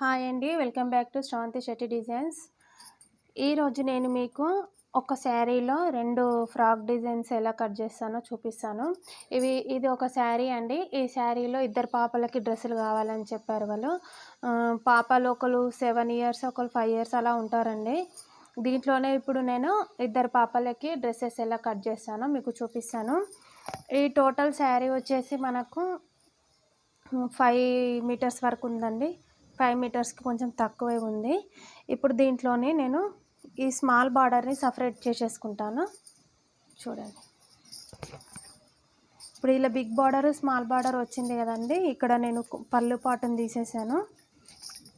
Hi అండి. Welcome back to Sravanthi Shetty designs. ఈరోజు నేను మీకు ఒక శారీలో రెండు ఫ్రాక్ డిజైన్స్ ఎలా కట్ చేస్తానో చూపిస్తాను. ఇవి ఇది ఒక శారీ అండి. ఈ శారీలో ఇద్దరు పాపలకి డ్రెస్సులు కావాలని చెప్పారు వాళ్ళు. పాపలు ఒకరు సెవెన్ ఇయర్స్ ఒకరు ఫైవ్ ఇయర్స్ అలా ఉంటారండి. దీంట్లోనే ఇప్పుడు నేను ఇద్దరు పాపలకి డ్రెస్సెస్ ఎలా కట్ చేస్తానో మీకు చూపిస్తాను. ఈ టోటల్ శారీ వచ్చేసి మనకు ఫైవ్ మీటర్స్ వరకు ఉందండి. ఫైవ్ మీటర్స్కి కొంచెం తక్కువే ఉంది. ఇప్పుడు దీంట్లోనే నేను ఈ స్మాల్ బార్డర్ని సపరేట్ చేసేసుకుంటాను. చూడండి. ఇప్పుడు ఇలా బిగ్ బార్డర్ స్మాల్ బార్డర్ వచ్చింది కదండి. ఇక్కడ నేను పళ్ళు పాటును తీసేసాను.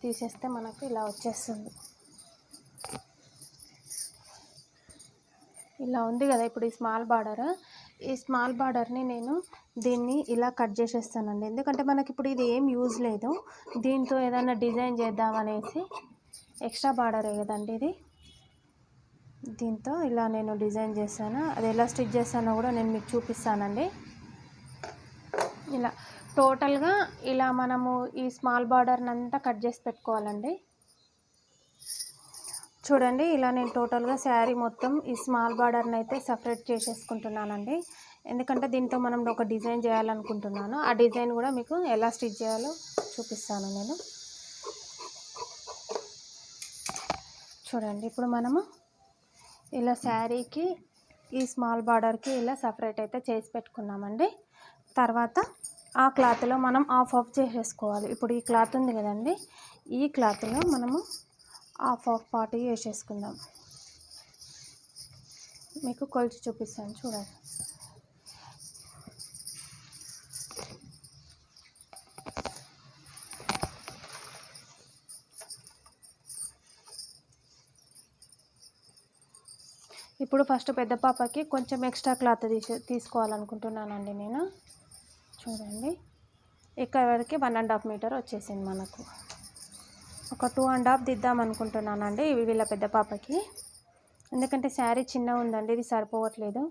తీసేస్తే మనకు ఇలా వచ్చేస్తుంది. ఇలా ఉంది కదా ఇప్పుడు ఈ స్మాల్ బార్డర్. ఈ స్మాల్ బార్డర్ని నేను దీన్ని ఇలా కట్ చేసేస్తానండి. ఎందుకంటే మనకి ఇప్పుడు ఇది ఏం యూజ్ లేదు. దీంతో ఏదైనా డిజైన్ చేద్దామనేసి ఎక్స్ట్రా బార్డరే కదండి ఇది? దీంతో ఇలా నేను డిజైన్ చేశాను. అది ఎలా స్టిచ్ చేస్తానో కూడా నేను మీకు చూపిస్తానండి. ఇలా టోటల్గా ఇలా మనము ఈ స్మాల్ బార్డర్ని అంతా కట్ చేసి పెట్టుకోవాలండి. చూడండి ఇలా నేను టోటల్గా శారీ మొత్తం ఈ స్మాల్ బార్డర్ని అయితే సపరేట్ చేసేసుకుంటున్నానండి. ఎందుకంటే దీంతో మనం ఒక డిజైన్ చేయాలనుకుంటున్నాను. ఆ డిజైన్ కూడా మీకు ఎలా స్టిచ్ చేయాలో చూపిస్తాను నేను. చూడండి ఇప్పుడు మనము ఇలా శారీకి ఈ స్మాల్ బార్డర్కి ఇలా సపరేట్ అయితే చేసి పెట్టుకున్నామండి. తర్వాత ఆ క్లాత్లో మనం ఆఫ్ ఆఫ్ చేసేసుకోవాలి. ఇప్పుడు ఈ క్లాత్ ఉంది కదండి ఈ క్లాత్లో మనము హాఫ్ హాఫ్ పార్ట్ వేసేసుకుందాం. మీకు కొలిచి చూపిస్తాను చూడండి. ఇప్పుడు ఫస్ట్ పెద్ద పాపకి కొంచెం ఎక్స్ట్రా క్లాత్ తీసే తీసుకోవాలనుకుంటున్నానండి నేను. చూడండి. ఇక్కడ వరకు వన్ అండ్ హాఫ్ మీటర్ వచ్చేసింది మనకు. ఒక టూ అండ్ హాఫ్ దిద్దాం అనుకుంటున్నానండి ఇవి వీళ్ళ పెద్ద పాపకి. ఎందుకంటే శారీ చిన్న ఉందండి ఇది సరిపోవట్లేదు.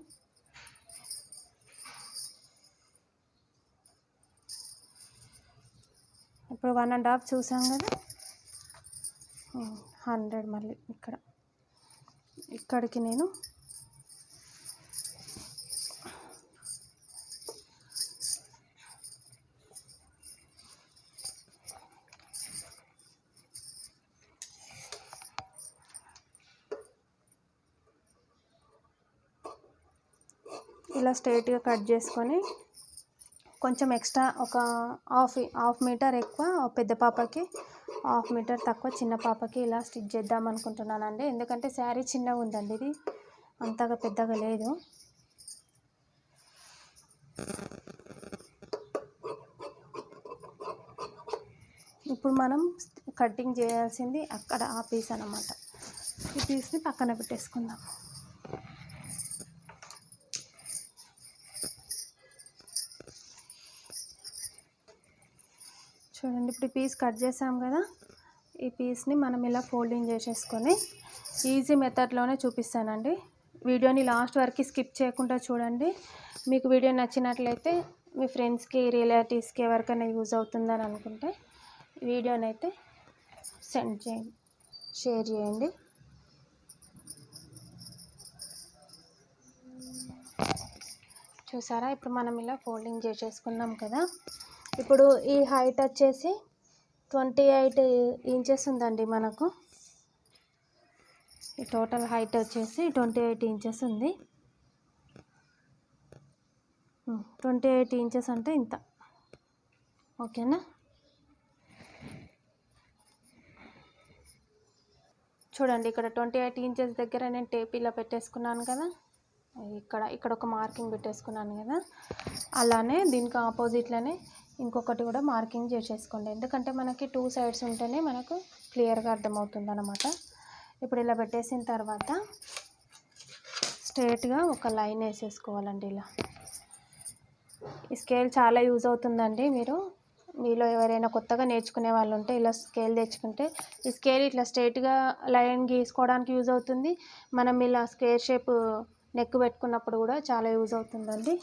ఇప్పుడు వన్ అండ్ హాఫ్ చూసాం కదా? హండ్రెడ్ మళ్ళీ ఇక్కడ. ఇక్కడికి నేను ఇలా స్ట్రైట్గా కట్ చేసుకొని కొంచెం ఎక్స్ట్రా ఒక హాఫ్ హాఫ్ మీటర్ ఎక్కువ పెద్ద పాపకి హాఫ్ మీటర్ తక్కువ చిన్న పాపకి ఇలా స్టిచ్ చేద్దాం అనుకుంటున్నానండి. ఎందుకంటే శారీ చిన్నగా ఉందండి ఇది. అంతగా పెద్దగా లేదు. ఇప్పుడు మనం కటింగ్ చేయాల్సింది అక్కడ ఆ పీస్ అన్నమాట. ఈ పీస్ని పక్కన పెట్టేసుకుందాం. చూడండి ఇప్పుడు ఈ పీస్ కట్ చేసాం కదా. ఈ పీస్ని మనం ఇలా ఫోల్డింగ్ చేసేసుకొని ఈజీ మెథడ్లోనే చూపిస్తానండి. వీడియోని లాస్ట్ వరకు స్కిప్ చేయకుండా చూడండి. మీకు వీడియో నచ్చినట్లయితే మీ ఫ్రెండ్స్కి రిలేటివ్స్కి ఎవరికైనా యూజ్ అవుతుందని అనుకుంటే వీడియోని అయితే సెండ్ చేయండి షేర్ చేయండి. చూసారా? ఇప్పుడు మనం ఇలా ఫోల్డింగ్ చేసేసుకున్నాం కదా. ఇప్పుడు ఈ హైట్ వచ్చేసి ట్వంటీ ఎయిట్ ఇంచెస్ ఉందండి మనకు. ఈ టోటల్ హైట్ వచ్చేసి ట్వంటీ ఎయిట్ ఇంచెస్ ఉంది. ట్వంటీ ఎయిట్ ఇంచెస్ అంటే ఇంత. ఓకేనా? చూడండి ఇక్కడ ట్వంటీ ఎయిట్ ఇంచెస్ దగ్గర నేను టేప్ ఇలా పెట్టేసుకున్నాను కదా. ఇక్కడ ఇక్కడ ఒక మార్కింగ్ పెట్టేసుకున్నాను కదా. అలానే దీనికి ఆపోజిట్లోనే ఇంకొకటి కూడా మార్కింగ్ చేసేసుకోండి. ఎందుకంటే మనకి టూ సైడ్స్ ఉంటేనే మనకు క్లియర్గా అర్థమవుతుంది అనమాట ఇప్పుడు ఇలా పెట్టేసిన తర్వాత స్ట్రేట్గా ఒక లైన్ వేసేసుకోవాలండి ఇలా. ఈ స్కేల్ చాలా యూజ్ అవుతుందండి మీరు. మీలో ఎవరైనా కొత్తగా నేర్చుకునే వాళ్ళు ఉంటే ఇలా స్కేల్ తెచ్చుకుంటే ఈ స్కేల్ ఇట్లా స్ట్రైట్గా లైన్ గీసుకోవడానికి యూజ్ అవుతుంది. మనం ఇలా స్క్వేర్ షేప్ నెక్ పెట్టుకున్నప్పుడు కూడా చాలా యూజ్ అవుతుందండి.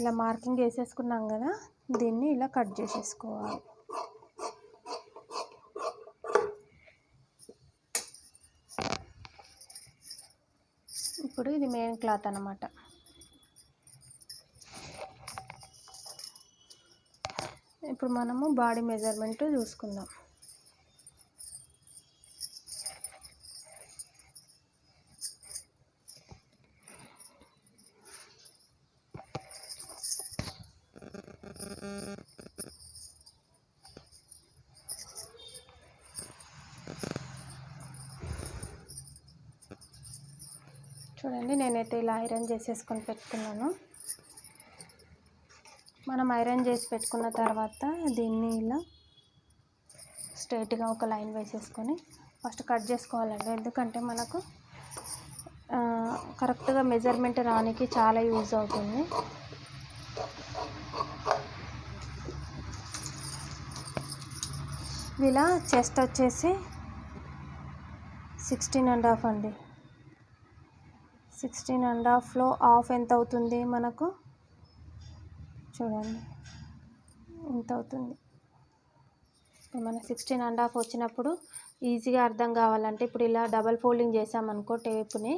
ఇలా మార్కింగ్ వేసేసుకున్నాం కదా దీన్ని ఇలా కట్ చేసేసుకోవాలి. ఇప్పుడు ఇది మెయిన్ క్లాత్ అన్నమాట. ఇప్పుడు మనము బాడీ మెజర్మెంట్ చూసుకుందాం. చూడండి నేనైతే ఇలా ఐరన్ చేసేసుకొని పెట్టుకున్నాను. మనం ఐరన్ చేసి పెట్టుకున్న తర్వాత దీన్ని ఇలా స్ట్రైట్గా ఒక లైన్ వేసేసుకొని ఫస్ట్ కట్ చేసుకోవాలండి. ఎందుకంటే మనకు కరెక్ట్గా మెజర్మెంట్ రానికి చాలా యూజ్ అవుతుంది. ఇలా చెస్ట్ వచ్చేసి సిక్స్టీన్ అండ్ హాఫ్ అండి. సిక్స్టీన్ అండ్ హాఫ్లో హాఫ్ ఎంత అవుతుంది మనకు? చూడండి. ఎంత అవుతుంది మన సిక్స్టీన్ అండ్ హాఫ్ వచ్చినప్పుడు ఈజీగా అర్థం కావాలంటే ఇప్పుడు ఇలా డబల్ ఫోల్డింగ్ చేసామనుకో టేప్ని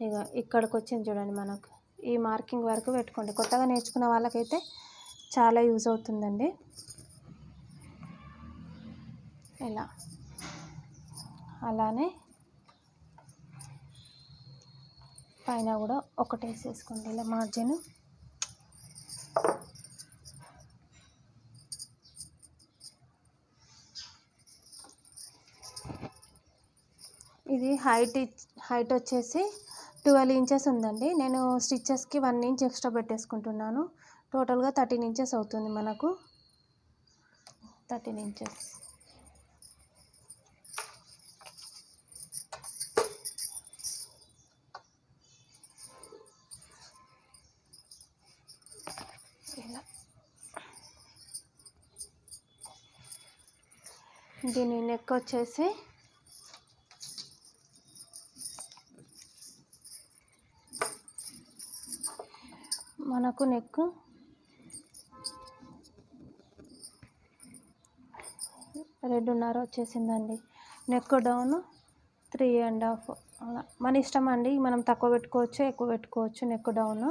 ఇక ఇక్కడికి వచ్చింది చూడండి మనకు. ఈ మార్కింగ్ వరకు పెట్టుకోండి. కొత్తగా నేర్చుకున్న వాళ్ళకైతే చాలా యూజ్ అవుతుందండి. ఇలా. అలానే పైన కూడా ఒకటి వేసేసుకోండి ఇలా మార్జిన్ ఇది హైట్ హైట్ వచ్చేసి ట్వెల్వ్ ఇంచెస్ ఉందండి. నేను స్టిచ్చెస్కి వన్ ఇంచ్ ఎక్స్ట్రా పెట్టేసుకుంటున్నాను. టోటల్గా థర్టీన్ ఇంచెస్ అవుతుంది మనకు. థర్టీన్ ఇంచెస్ దీని నెక్ వచ్చేసి మనకు నెక్ రెండున్నర వచ్చేసిందండి. Neck down three and half. అలా మన ఇష్టం అండి మనం తక్కువ పెట్టుకోవచ్చు ఎక్కువ పెట్టుకోవచ్చు నెక్ డౌన్.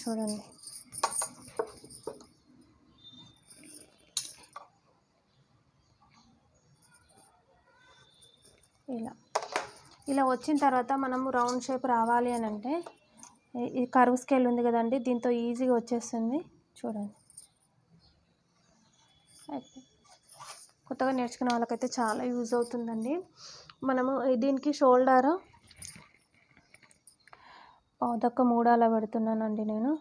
చూడండి ఇలా ఇలా వచ్చిన తర్వాత మనము రౌండ్ షేప్ రావాలి అని అంటే ఈ- కర్వ్ స్కేల్ ఉంది కదండి దీంతో ఈజీగా వచ్చేస్తుంది. చూడండి. కొత్తగా నేర్చుకునే వాళ్ళకైతే చాలా యూజ్ అవుతుందండి. మనము దీనికి షోల్డర్ పాదక్క మూడు అలా పెడుతున్నానండి నేను.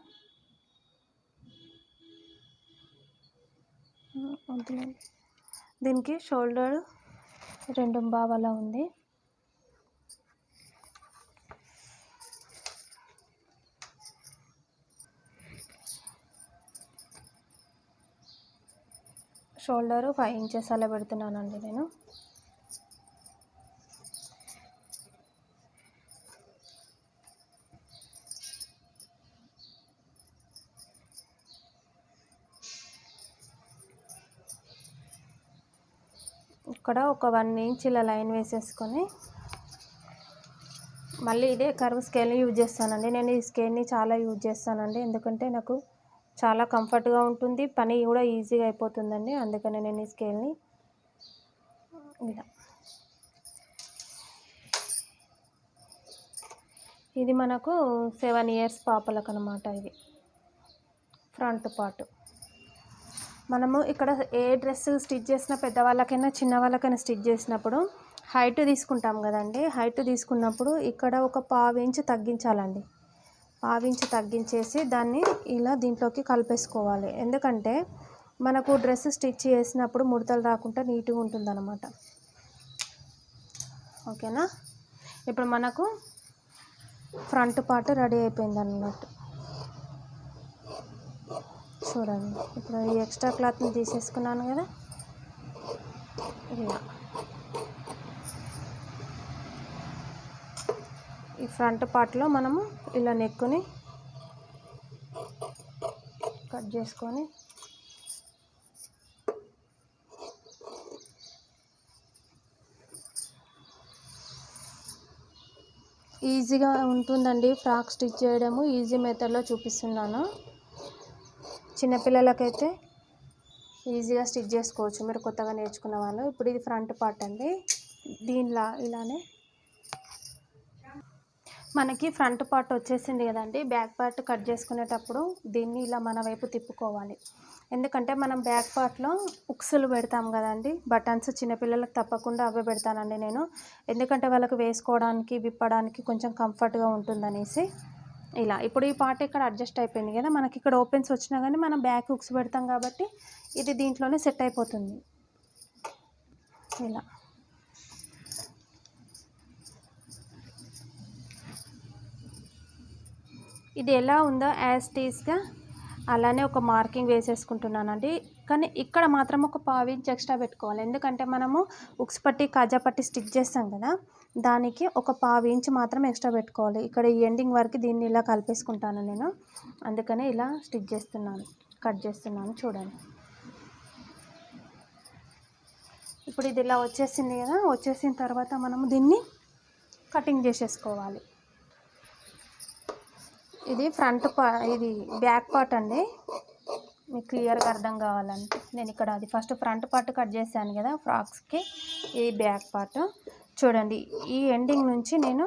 దీనికి షోల్డర్ రెండు బావలా ఉంది. షోల్డర్ ఫైవ్ ఇంచెస్ అలా పెడుతున్నానండి నేను. ఇక్కడ ఒక వన్ ఇంచ్ ఇలా లైన్ వేసేసుకొని మళ్ళీ ఇదే కర్వ్ స్కేల్ని యూజ్ చేస్తానండి. నేను ఈ స్కేల్ని చాలా యూజ్ చేస్తానండి. ఎందుకంటే నాకు చాలా కంఫర్ట్గా ఉంటుంది. పని కూడా ఈజీగా అయిపోతుందండి. అందుకని నేను ఈ స్కేల్ని ఇలా. ఇది మనకు సెవెన్ ఇయర్స్ పాపలకు అనమాట ఇది. Front part. మనము ఇక్కడ ఏ డ్రెస్ స్టిచ్ చేసిన పెద్దవాళ్ళకైనా చిన్నవాళ్ళకైనా స్టిచ్ చేసినప్పుడు హైట్ తీసుకుంటాం కదండి. హైట్ తీసుకున్నప్పుడు ఇక్కడ ఒక పావు ఇంచు తగ్గించాలండి. ఆవించి తగ్గించేసి దాన్ని ఇలా దీంట్లోకి కలిపేసుకోవాలి. ఎందుకంటే మనకు డ్రెస్ స్టిచ్ చేసినప్పుడు ముడతలు రాకుండా నీట్గా ఉంటుందన్నమాట. ఓకేనా? ఇప్పుడు మనకు ఫ్రంట్ పార్ట్ రెడీ అయిపోయింది అన్నట్టు చూడండి. ఇప్పుడు ఈ ఎక్స్ట్రా క్లాత్ని తీసేసుకున్నాను కదా. ఇలా ఈ ఫ్రంట్ పార్ట్లో మనము ఇలా నెక్కుని కట్ చేసుకొని ఈజీగా ఉంటుందండి ఫ్రాక్ స్టిచ్ చేయడము. ఈజీ మెథడ్లో చూపిస్తున్నాను. చిన్నపిల్లలకైతే ఈజీగా స్టిచ్ చేసుకోవచ్చు. మీరు కొత్తగా నేర్చుకున్న వాళ్ళు. ఇప్పుడు ఇది ఫ్రంట్ పార్ట్ అండి. దీనిలా ఇలానే మనకి ఫ్రంట్ పార్ట్ వచ్చేసింది కదండి. బ్యాక్ పార్ట్ కట్ చేసుకునేటప్పుడు దీన్ని ఇలా మన వైపు తిప్పుకోవాలి. ఎందుకంటే మనం బ్యాక్ పార్ట్లో ఉక్సులు పెడతాం కదండి. బటన్స్ చిన్నపిల్లలకు తప్పకుండా అవే పెడతానండి నేను. ఎందుకంటే వాళ్ళకి వేసుకోవడానికి విప్పడానికి కొంచెం కంఫర్ట్గా ఉంటుందనేసి ఇలా. ఇప్పుడు ఈ పార్ట్ ఇక్కడ అడ్జస్ట్ అయిపోయింది కదా. మనకి ఇక్కడ ఓపెన్స్ వచ్చినా కానీ మనం బ్యాక్ హుక్స్ పెడతాం కాబట్టి ఇది దీంట్లోనే సెట్ అయిపోతుంది. ఇలా. ఇది ఎలా ఉందో యాజ్ టీస్గా అలానే ఒక మార్కింగ్ వేసేసుకుంటున్నానండి. కానీ ఇక్కడ మాత్రం ఒక పావు ఇంచ్ ఎక్స్ట్రా పెట్టుకోవాలి. ఎందుకంటే మనము ఉక్స్ పట్టి కాజా పట్టి స్టిచ్ చేస్తాం కదా దానికి ఒక పావు ఇంచ్ మాత్రం ఎక్స్ట్రా పెట్టుకోవాలి. ఇక్కడ ఈ ఎండింగ్ వరకు దీన్ని ఇలా కలిపేసుకుంటాను నేను. అందుకనే ఇలా స్టిచ్ చేస్తున్నాను కట్ చేస్తున్నాను చూడండి. ఇప్పుడు ఇది ఇలా వచ్చేసింది కదా వచ్చేసిన తర్వాత మనము దీన్ని కటింగ్ చేసేసుకోవాలి. ఇది ఫ్రంట్ పా ఇది బ్యాక్ పార్ట్ అండి. మీకు క్లియర్గా అర్థం కావాలంటే నేను ఇక్కడ అది ఫస్ట్ ఫ్రంట్ పార్ట్ కట్ చేశాను కదా ఫ్రాక్స్కి. ఈ బ్యాక్ పార్ట్. చూడండి ఈ ఎండింగ్ నుంచి నేను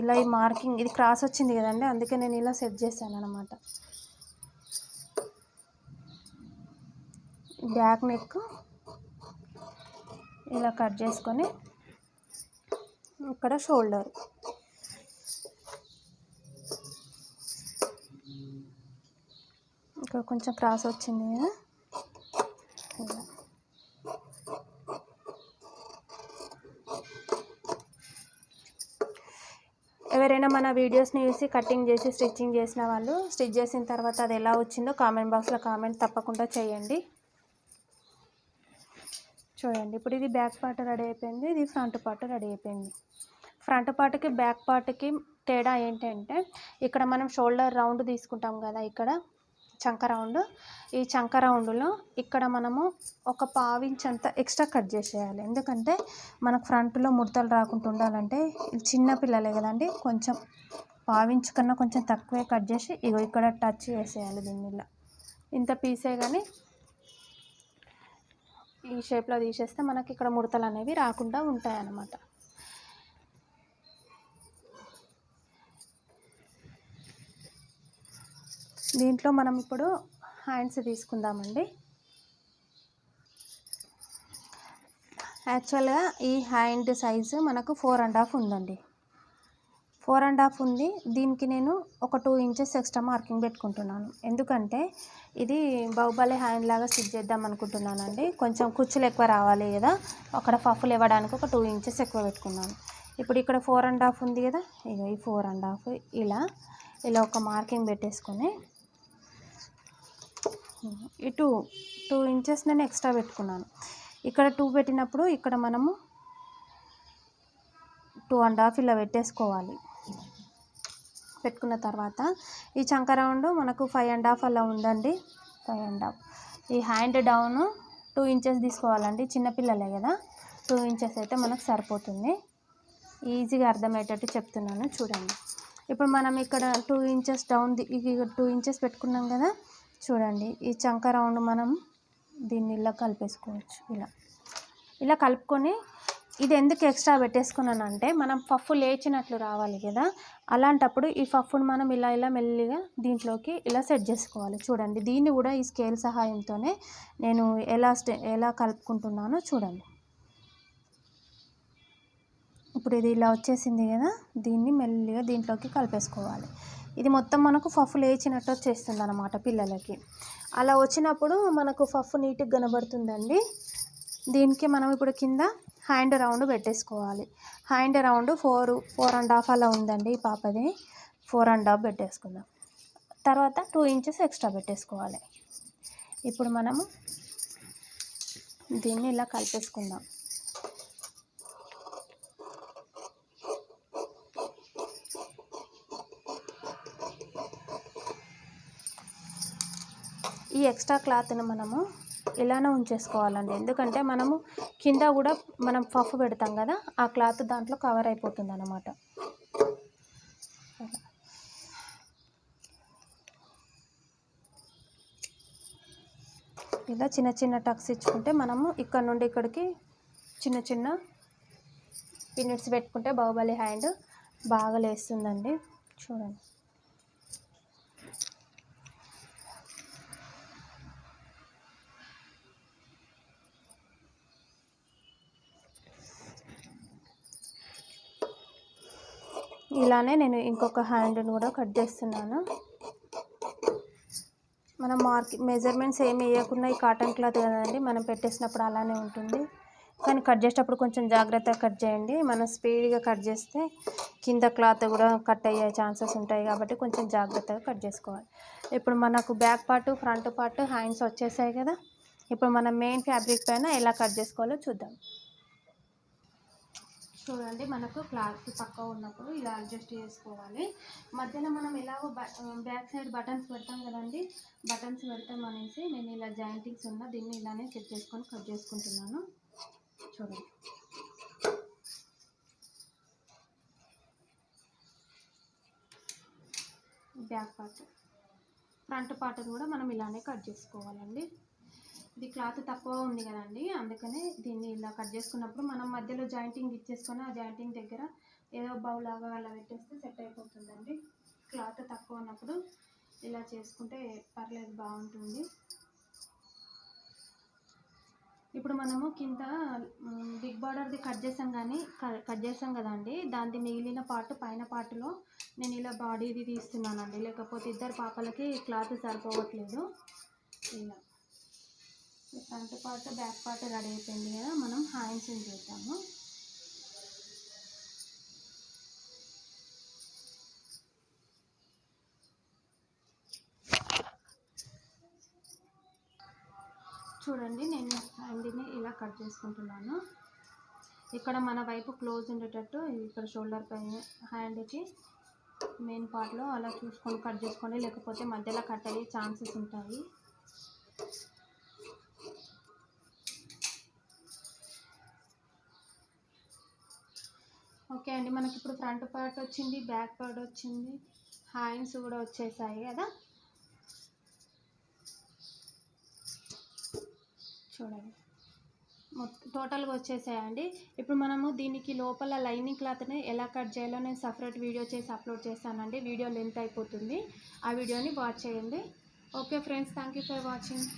ఇలా ఈ మార్కింగ్ ఇది క్రాస్ వచ్చింది కదండి అందుకే నేను ఇలా సెట్ చేశాను అనమాట బ్యాక్ నెక్ ఇలా కట్ చేసుకొని ఇక్కడ షోల్డర్. ఇక్కడ కొంచెం క్రాస్ వచ్చింది కదా. ఎవరైనా మన వీడియోస్ని చూసి కటింగ్ చేసి స్టిచ్చింగ్ చేసిన వాళ్ళు స్టిచ్ చేసిన తర్వాత అది ఎలా వచ్చిందో కామెంట్ బాక్స్లో కామెంట్ తప్పకుండా చేయండి. చూడండి ఇప్పుడు ఇది బ్యాక్ పార్ట్ రెడీ అయిపోయింది ఇది ఫ్రంట్ పార్ట్ రెడీ అయిపోయింది. ఫ్రంట్ పార్ట్కి బ్యాక్ పార్ట్కి తేడా ఏంటంటే ఇక్కడ మనం షోల్డర్ రౌండ్ తీసుకుంటాం కదా ఇక్కడ చంక రౌండ్ ఈ చంక రౌండ్లో ఇక్కడ మనము ఒక పావించ్ అంత ఎక్స్ట్రా కట్ చేసేయాలి. ఎందుకంటే మనకు ఫ్రంట్లో ముడతలు రాకుండా ఉండాలంటే చిన్న పిల్లలే కదండి. కొంచెం పావించ్ కన్నా కొంచెం తక్కువే కట్ చేసి ఇగో ఇక్కడ టచ్ చేసేయాలి దీనిలో ఇంత పీసే కానీ ఈ షేప్లో తీసేస్తే మనకి ఇక్కడ ముడతలు అనేవి రాకుండా ఉంటాయి దీంట్లో మనం ఇప్పుడు హ్యాండ్స్ తీసుకుందామండి. యాక్చువల్గా ఈ హ్యాండ్ సైజు మనకు ఫోర్ అండ్ హాఫ్ ఉందండి. ఫోర్ అండ్ హాఫ్ ఉంది. దీనికి నేను ఒక టూ ఇంచెస్ ఎక్స్ట్రా మార్కింగ్ పెట్టుకుంటున్నాను. ఎందుకంటే ఇది బాహుబలి హ్యాండ్ లాగా స్టిచ్ చేద్దాం అనుకుంటున్నానండి. కొంచెం కుచ్చులు ఎక్కువ రావాలి కదా. అక్కడ పఫ్లు ఇవ్వడానికి ఒక టూ ఇంచెస్ ఎక్కువ పెట్టుకున్నాను. ఇప్పుడు ఇక్కడ ఫోర్ అండ్ హాఫ్ ఉంది కదా. ఇక ఈ ఫోర్ అండ్ హాఫ్ ఇలా ఇలా ఒక మార్కింగ్ పెట్టేసుకొని ఈ టూ టూ ఇంచెస్ నేను ఎక్స్ట్రా పెట్టుకున్నాను. ఇక్కడ టూ పెట్టినప్పుడు ఇక్కడ మనము టూ అండ్ హాఫ్ ఇలా పెట్టేసుకోవాలి. పెట్టుకున్న తర్వాత ఈ చంక రౌండ్ మనకు ఫైవ్ అండ్ హాఫ్ అలా ఉందండి. Five and half. ఈ హ్యాండ్ డౌన్ టూ ఇంచెస్ తీసుకోవాలండి. చిన్నపిల్లలే కదా. టూ ఇంచెస్ అయితే మనకు సరిపోతుంది. ఈజీగా అర్థమయ్యేటట్టు చెప్తున్నాను. చూడండి. ఇప్పుడు మనం ఇక్కడ two inches down two inches పెట్టుకున్నాం కదా. చూడండి ఈ చంక రౌండ్ మనం దీన్ని ఇలా కలిపేసుకోవచ్చు ఇలా. ఇలా కలుపుకొని ఇది ఎందుకు ఎక్స్ట్రా పెట్టేసుకున్నానంటే మనం పఫ్ లేచినట్లు రావాలి కదా అలాంటప్పుడు ఈ పఫ్ను మనం ఇలా ఇలా మెల్లిగా దీంట్లోకి ఇలా సెట్ చేసుకోవాలి. చూడండి దీన్ని కూడా ఈ స్కేల్ సహాయంతోనే నేను ఎలా స్టే ఎలా కలుపుకుంటున్నానో చూడండి. ఇప్పుడు ఇది ఇలా వచ్చేసింది కదా దీన్ని మెల్లిగా దీంట్లోకి కలిపేసుకోవాలి. ఇది మొత్తం మనకు ఫఫ్ లేచినట్టు వచ్చేస్తుంది అనమాట పిల్లలకి. అలా వచ్చినప్పుడు మనకు ఫఫ్ నీట్గా కనబడుతుందండి. దీనికి మనం ఇప్పుడు కింద హ్యాండ్ రౌండ్ పెట్టేసుకోవాలి. Hand round four four and half అలా ఉందండి ఈ పాపది. ఫోర్ అండ్ హాఫ్ పెట్టేసుకుందాం. తర్వాత టూ ఇంచెస్ ఎక్స్ట్రా పెట్టేసుకోవాలి. ఇప్పుడు మనము దీన్ని ఇలా కలిపేసుకుందాం. ఎక్స్ట్రా క్లాత్ని మనము ఇలానే ఉంచేసుకోవాలండి. ఎందుకంటే మనము కింద కూడా మనం పఫ్ పెడతాం కదా ఆ క్లాత్ దాంట్లో కవర్ అయిపోతుంది అన్నమాట ఇలా చిన్న చిన్న టక్స్ ఇచ్చుకుంటే మనము ఇక్కడ నుండి ఇక్కడికి చిన్న చిన్న పిన్నెట్స్ పెట్టుకుంటే బాహుబలి హ్యాండ్ బాగా లేస్తుందండి. చూడండి. ఇలానే నేను ఇంకొక హ్యాండ్ని కూడా కట్ చేస్తున్నాను. మనం మార్క్ మెజర్మెంట్స్ ఏమి వేయకుండా ఈ కాటన్ క్లాత్ కదండి మనం పెట్టేసినప్పుడు అలానే ఉంటుంది. కానీ కట్ చేసేటప్పుడు కొంచెం జాగ్రత్తగా కట్ చేయండి. మనం స్పీడ్గా కట్ చేస్తే కింద క్లాత్ కూడా కట్ అయ్యే ఛాన్సెస్ ఉంటాయి కాబట్టి కొంచెం జాగ్రత్తగా కట్ చేసుకోవాలి. ఇప్పుడు మనకు back part front part hands వచ్చేసాయి కదా. ఇప్పుడు మనం మెయిన్ ఫ్యాబ్రిక్ పైన ఎలా కట్ చేసుకోవాలో చూద్దాం. చూడండి మనకు క్లాత్ పక్క ఉన్నప్పుడు ఇలా అడ్జస్ట్ చేసుకోవాలి. మధ్యలో మనం ఎలాగో బ్యాక్ సైడ్ బటన్స్ పెడతాం కదండి బటన్స్ పెడతాం అనేసి నేను ఇలా జాయింటింగ్స్ ఉన్న దీన్ని ఇలానే సెట్ చేసుకొని కట్ చేసుకుంటున్నాను. చూడండి. బ్యాక్ పార్ట్ ఫ్రంట్ పార్ట్ కూడా మనం ఇలానే కట్ చేసుకోవాలండి. ఇది క్లాత్ తక్కువ ఉంది కదండి. అందుకనే దీన్ని ఇలా కట్ చేసుకున్నప్పుడు మనం మధ్యలో జాయింటింగ్ ఇచ్చేసుకొని ఆ జాయింటింగ్ దగ్గర ఏదో బౌల్ లాగా అలా పెట్టేస్తే సెట్ అయిపోతుందండి. క్లాత్ తక్కువ ఉన్నప్పుడు ఇలా చేసుకుంటే పర్లేదు బాగుంటుంది. ఇప్పుడు మనము కింద బిగ్ బార్డర్ది కట్ చేసాం కానీ కట్ చేసాం కదండి. దాని మిగిలిన పార్ట్ పైన పార్ట్లో నేను ఇలా బాడీది తీస్తున్నానండి. లేకపోతే ఇద్దరు పాపలకి క్లాత్ సరిపోవట్లేదు. ఇలా. Front part back part ready అయిపోయింది కదా మనం హ్యాండ్స్ చేద్దాము. చూడండి నేను హ్యాండ్ని ఇలా కట్ చేసుకుంటున్నాను. ఇక్కడ మన వైపు క్లోజ్ ఉండేటట్టు ఇక్కడ షోల్డర్ పైన హ్యాండ్కి మెయిన్ పార్ట్లో అలా చూసుకొని కట్ చేసుకోండి. లేకపోతే మధ్యలో కట్ అయ్యే ఛాన్సెస్ ఉంటాయి. ఓకే అండి. మనకి ఇప్పుడు ఫ్రంట్ పార్ట్ వచ్చింది బ్యాక్ పార్ట్ వచ్చింది. హ్యాండ్స్ కూడా వచ్చేసాయి కదా? చూడండి. మొత్తం టోటల్గా వచ్చేసాయండి. ఇప్పుడు మనము దీనికి లోపల లైనింగ్ క్లాత్ని ఎలా కట్ చేయాలో నేను సపరేట్ వీడియో చేసి అప్లోడ్ చేస్తానండి. వీడియో లెంత్ అయిపోతుంది. ఆ వీడియోని వాచ్ చేయండి. Okay friends thank you for watching.